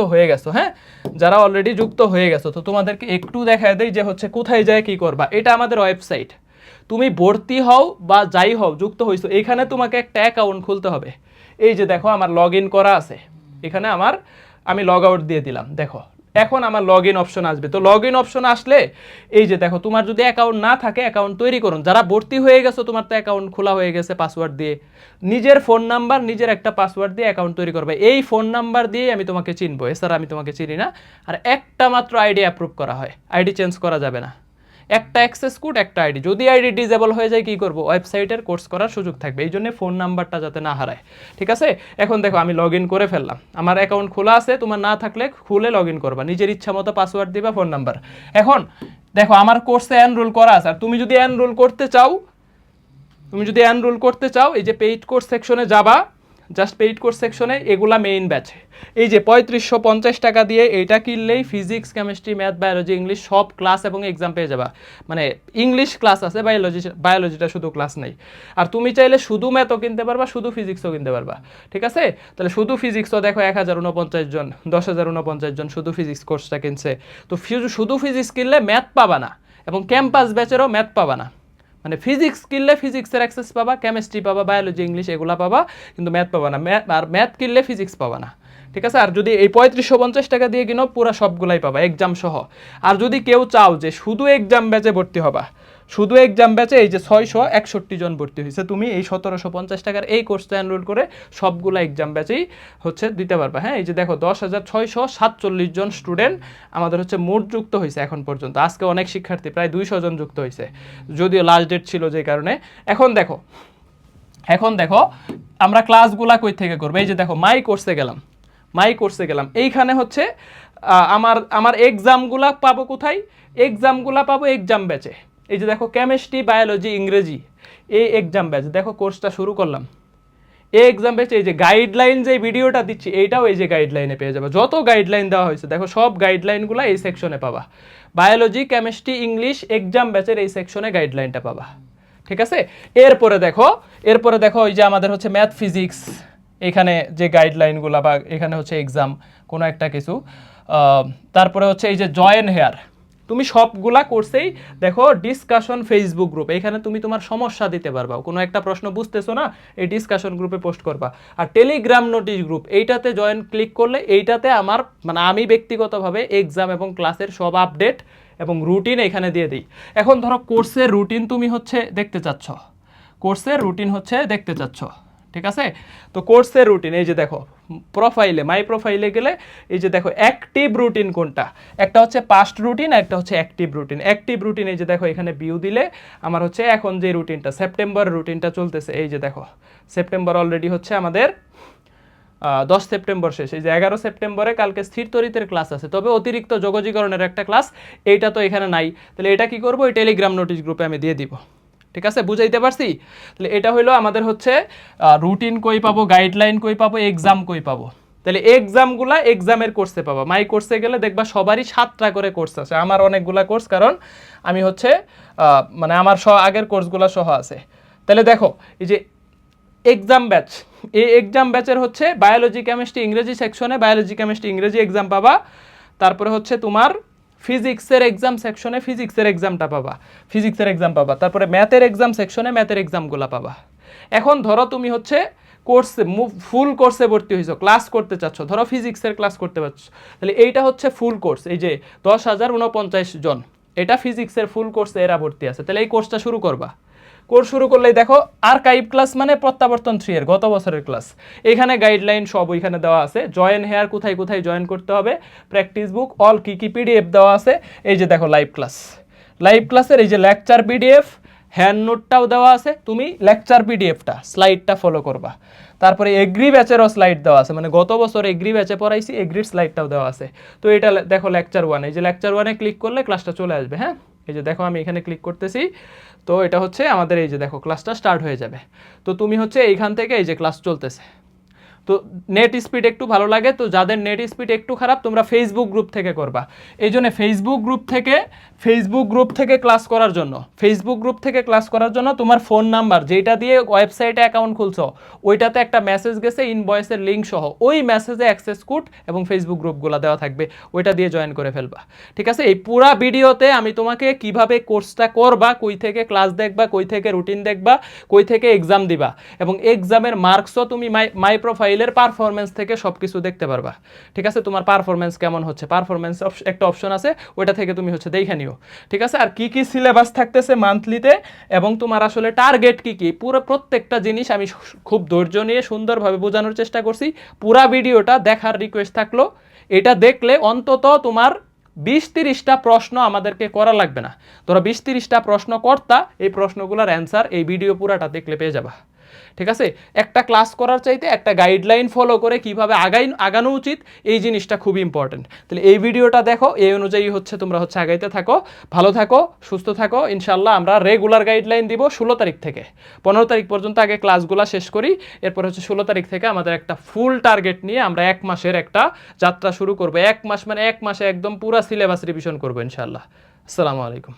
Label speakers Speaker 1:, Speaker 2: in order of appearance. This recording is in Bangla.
Speaker 1: হয়ে গেছো হ্যাঁ? যারা অলরেডি যুক্ত হয়ে গেছো, তো তোমাদেরকে একটু দেখা দেয় যে হচ্ছে কোথায় যায়, কি করবা। এটা আমাদের ওয়েবসাইট তুমি ভর্তি হও বা যাই হও, যুক্ত হয়েছো এখানে তোমাকে একটা অ্যাকাউন্ট খুলতে হবে। এই যে দেখো, আমার লগ করা আছে। এখানে আমার, আমি লগ আউট দিয়ে দিলাম। দেখো এখন আমার লগ ইন অপশন আসবে। তো লগ ইন অপশন আসলে এই যে দেখো, তোমার যদি অ্যাকাউন্ট না থাকে অ্যাকাউন্ট তৈরি করুন। যারা ভর্তি হয়ে গেছো, তোমার তো অ্যাকাউন্ট খোলা হয়ে গেছে পাসওয়ার্ড দিয়ে। নিজের ফোন নাম্বার নিজের একটা পাসওয়ার্ড দিয়ে অ্যাকাউন্ট তৈরি করবে। এই ফোন নাম্বার দিয়ে আমি তোমাকে চিনবো। এছাড়া আমি তোমাকে চিনি না। আর একটা মাত্র আইডি অ্যাপ্রুভ করা হয়। আইডি চেঞ্জ করা যাবে না। একটা অ্যাক্সেস কোড একটা আইডি যদি আইডি ডিজেবল হয়ে যায়, কি করব? ওয়েবসাইটের কোর্স করার সুযোগ থাকবে। এই জন্য ফোন নাম্বারটা যাতে না হারায়। ঠিক আছে? এখন দেখো, আমি লগ ইন করে ফেললাম। আমার অ্যাকাউন্ট খোলা আছে, তোমার না থাকলে খুলে লগ ইন করবা। নিজের ইচ্ছা মতো পাসওয়ার্ড দিবা ফোন নাম্বার এখন, দেখো, আমার কোর্সে এনরোল করা আছে। আর তুমি যদি এনরোল করতে চাও, তুমি যদি এনরোল করতে চাও, এই যে পেইড কোর্স সেকশনে যাবা জাস্ট পেইড কোর্স সেকশনে এগুলা মেইন ব্যাচ এই যে পঁয়ত্রিশশো পঞ্চাশ টাকা দিয়ে এইটা কিনলেই physics chemistry math biology English সব ক্লাস এবং এক্সাম পেয়ে যাবা। মানে ইংলিশ ক্লাস আছে বায়োলজি বায়োলজিটা শুধু ক্লাস নেই। আর তুমি চাইলে শুধু ম্যাথও কিনতে পারবা, শুধু ফিজিক্সও কিনতে পারবা। ঠিক আছে? তাহলে শুধু ফিজিক্সও দেখো এক হাজার উনপঞ্চাশ জন, দশ হাজার উনপঞ্চাশ জন শুধু ফিজিক্স কোর্সটা কিনছে। তো শুধু ফিজিক্স কিনলে ম্যাথ পাবা না এবং ক্যাম্পাস ব্যাচেরও ম্যাথ পাবা না। মানে ফিজিক্স কিনলে ফিজিক্সের অ্যাক্সেস পাবা কেমিস্ট্রি পাবা বায়োলজি ইংলিশ এগুলো পাবা, কিন্তু ম্যাথ পাবা না। ম্যাথ আর ম্যাথ কিনলে ফিজিক্স পাবা না। ঠিক আছে? আর যদি এই পঁয়ত্রিশশো পঞ্চাশ টাকা দিয়ে কিনো, পুরো সবগুলাই পাবা এক্সাম সহ। আর যদি কেউ চাও যে শুধু এক্সাম ব্যাচে ভর্তি হবা শুধু এক্সাম ব্যাচে এই যে ছয়শো একষট্টি জন ভর্তি হয়েছে, তুমি এই সতেরোশো পঞ্চাশ টাকার এই কোর্সটা এনরোল করে সবগুলা এক্সাম ব্যাচেই হচ্ছে দিতে পারবে। হ্যাঁ এই যে দেখো, দশ হাজার ছয়শো সাতচল্লিশ জন স্টুডেন্ট আমাদের হচ্ছে মোট যুক্ত হয়েছে এখন পর্যন্ত। আজকে অনেক শিক্ষার্থী, প্রায় দুইশো জন যুক্ত হয়েছে। যদিও লাস্ট ডেট ছিল যে কারণে। এখন দেখো এখন দেখো, আমরা ক্লাসগুলা কই থেকে করব? এই যে দেখো মাই কোর্সে গেলাম। মাই কোর্সে গেলাম। এইখানে হচ্ছে আমার আমার এক্সামগুলা পাবো কোথায়? এক্সামগুলা পাবো এক্সাম ব্যাচে এই যে দেখো কেমিস্ট্রি বায়োলজি ইংরেজি, এই এক্সাম ব্যাচ দেখো কোর্সটা শুরু করলাম। এই এক্সাম ব্যাচে এই যে গাইডলাইন যে ভিডিওটা দিচ্ছি, এইটাও এই যে গাইডলাইনে পেয়ে যাবে। যত গাইডলাইন দেওয়া হয়েছে, দেখো সব গাইডলাইনগুলো এই সেকশনে পাবা। বায়োলজি কেমিস্ট্রি ইংলিশ এক্সাম ব্যাচের এই সেকশনে গাইডলাইনটা পাবা। ঠিক আছে? এরপরে দেখো এরপরে দেখো ওই যে আমাদের হচ্ছে ম্যাথ ফিজিক্স এখানে যে গাইডলাইনগুলো বা এখানে হচ্ছে এক্সাম কোনো একটা কিছু। তারপরে হচ্ছে এই যে জয়েন হেয়ার তুমি সবগুলা কোর্সেই দেখো ডিসকাশন ফেসবুক গ্রুপ এখানে তুমি তোমার সমস্যা দিতে পারবা। কোনো একটা প্রশ্ন বুঝতেছো না, এই ডিসকাশন গ্রুপে পোস্ট করবা। আর টেলিগ্রাম নোটিশ গ্রুপ এইটাতে জয়েন ক্লিক করলে এইটাতে আমার মানে আমি ব্যক্তিগতভাবে এক্সাম এবং ক্লাসের সব আপডেট এবং রুটিন এখানে দিয়ে দিই। এখন ধরো কোর্সের রুটিন তুমি হচ্ছে দেখতে চাচ্ছ। কোর্সের রুটিন হচ্ছে দেখতে চাচ্ছ। ঠিক আছে? তো কোর্সের রুটিন এই যে দেখো প্রোফাইলে মাই প্রোফাইলে গেলে এই যে দেখো অ্যাক্টিভ রুটিন কোনটা? একটা হচ্ছে পাস্ট রুটিন একটা হচ্ছে অ্যাক্টিভ রুটিন অ্যাক্টিভ রুটিন এই যে দেখো, এখানে ভিউ দিলে আমার হচ্ছে এখন যে রুটিনটা সেপ্টেম্বর রুটিনটা চলতেছে। এই যে দেখো সেপ্টেম্বর অলরেডি হচ্ছে আমাদের দশ সেপ্টেম্বর শেষ। এই যে এগারো সেপ্টেম্বরে কালকে স্থির তরিতের ক্লাস আছে। তবে অতিরিক্ত যোগজীকরণের একটা ক্লাস এইটা তো এখানে নাই। তাহলে এটা কি করব? এই টেলিগ্রাম নোটিশ গ্রুপে আমি দিয়ে দিব। ঠিক আছে? বুঝাইতে পারছি? তাহলে এটা হলো আমাদের হচ্ছে রুটিন কই পাবো গাইডলাইন কই পাবো এক্সাম কই পাবো। তাহলে এক্সামগুলা এক্সামের কোর্সে পাবো। মাই কোর্সে গেলে দেখবা সবারই সাতটা করে কোর্স আছে। আমার অনেকগুলা কোর্স কারণ আমি হচ্ছে মানে আমার সহ আগের কোর্সগুলো সহ আছে। তাহলে দেখো, এই যে এক্সাম ব্যাচ এই এক্সাম ব্যাচের হচ্ছে বায়োলজি কেমিস্ট্রি ইংরেজি সেকশনে বায়োলজি কেমিস্ট্রি ইংরেজি এক্সাম পাবা। তারপরে হচ্ছে তোমার ফিজিক্সের এক্সাম সেকশনে ফিজিক্সের এক্সামটা পাবা। ফিজিক্সের এক্সাম পাবা। তারপরে ম্যাথের এক্সাম সেকশনে ম্যাথের এক্সামগুলো পাবা। এখন ধরো তুমি হচ্ছে কোর্সে ফুল কোর্সে ভর্তি হয়েছো ক্লাস করতে চাচ্ছ, ধরো ফিজিক্সের ক্লাস করতে পারছ তাহলে এইটা হচ্ছে ফুল কোর্স এই যে দশ হাজার উনপঞ্চাশ জন, এটা ফিজিক্সের ফুল কোর্সে এরা ভর্তি আছে, তাহলে এই কোর্সটা শুরু করবা। কোর্স শুরু করলেই দেখো আর্কাইভ ক্লাস মানে প্রত্যাবর্তন থ্রি এর, গত বছরের ক্লাস এখানে গাইডলাইন সব ওইখানে দেওয়া আছে। জয়েন হেয়ার কোথায় কোথায় জয়েন করতে হবে? প্র্যাকটিস বুক অল কি কি পিডিএফ দেওয়া আছে? এই যে দেখো লাইভ ক্লাস লাইভ ক্লাসের এই যে লেকচার পিডিএফ হ্যান্ড নোটটাও দেওয়া আছে। তুমি লেকচার পিডিএফটা স্লাইডটা ফলো করবা। তারপরে এগ্রি ব্যাচেরও স্লাইড দেওয়া আছে। মানে গত বছর এগ্রি ব্যাচে পড়াইছি এগ্রির স্লাইডটাও দেওয়া আছে। তো এটা দেখো লেকচার ওয়ানে যে লেকচার ওয়ানে ক্লিক করলে ক্লাসটা চলে আসবে হ্যাঁ? এই যে দেখো, আমি এখানে ক্লিক করতেছি। তো এটা হচ্ছে আমাদের এই যে দেখো ক্লাসটা স্টার্ট হয়ে যাবে। তো তুমি হচ্ছে এইখান থেকে এই যে ক্লাস চলতেছে। তো নেট স্পিড একটু ভালো লাগে, তো যাদের নেট স্পিড একটু খারাপ, তোমরা ফেসবুক গ্রুপ থেকে করবা। এই জন্য ফেসবুক গ্রুপ থেকে ফেসবুক গ্রুপ থেকে ক্লাস করার জন্য ফেসবুক গ্রুপ থেকে ক্লাস করার জন্য তোমার ফোন নাম্বার যেটা দিয়ে ওয়েবসাইটে অ্যাকাউন্ট খুলছো, ওইটাতে একটা মেসেজ গেছে ইনভয়েসের লিঙ্ক সহ, ওই মেসেজে অ্যাক্সেস কোড এবং ফেসবুক গ্রুপগুলো দেওয়া থাকবে, ওইটা দিয়ে জয়েন করে ফেলবা। ঠিক আছে? এই পুরা ভিডিওতে আমি তোমাকে কীভাবে কোর্সটা করবা, কই থেকে ক্লাস দেখবা, কই থেকে রুটিন দেখবা, কই থেকে এক্সাম দিবা, এবং এক্সামের মার্কসও তুমি মাই মাই প্রোফাইলের পারফরমেন্স থেকে সব কিছু দেখতে পারবা। ঠিক আছে? তোমার পারফরমেন্স কেমন হচ্ছে? পারফরমেন্স একটা অপশন আছে, ওইটা থেকে তুমি হচ্ছে দেখে নিও। ঠিক আছে? আর কি কি সিলেবাস থাকতেছে মান্থলিতে এবং তোমার আসলে টার্গেট কি কি? পুরো প্রত্যেকটা জিনিস আমি খুব ধৈর্য নিয়ে সুন্দরভাবে বোঝানোর চেষ্টা করছি। পুরা ভিডিওটা দেখার রিকোয়েস্ট থাকল। এটা দেখলে অন্তত তোমার বিশ তিরিশটা প্রশ্ন আমাদেরকে করা লাগবে না। তোরা বিশ তিরিশটা প্রশ্ন কর্তা এই প্রশ্নগুলোর অ্যান্সার এই ভিডিও পুরাটা দেখলে পেয়ে যাবা। ঠিক আছে? একটা ক্লাস করার চাইতে একটা গাইডলাইন ফলো করে কীভাবে আগাই, আগানো উচিত, এই জিনিসটা খুব ইম্পর্টেন্ট তাহলে এই ভিডিওটা দেখো, এই অনুযায়ী হচ্ছে তোমরা হচ্ছে আগাইতে থাকো। ভালো থাকো, সুস্থ থাকো। ইনশাল্লাহ আমরা রেগুলার গাইডলাইন দিব ষোলো তারিখ থেকে। পনেরো তারিখ পর্যন্ত আগে ক্লাসগুলো শেষ করি। এরপর হচ্ছে ষোলো তারিখ থেকে আমাদের একটা ফুল টার্গেট নিয়ে আমরা এক মাসের একটা যাত্রা শুরু করব। এক মাস মানে এক মাসে একদম পুরা সিলেবাস রিভিশন করব ইনশাল্লাহ আসসালামু আলাইকুম।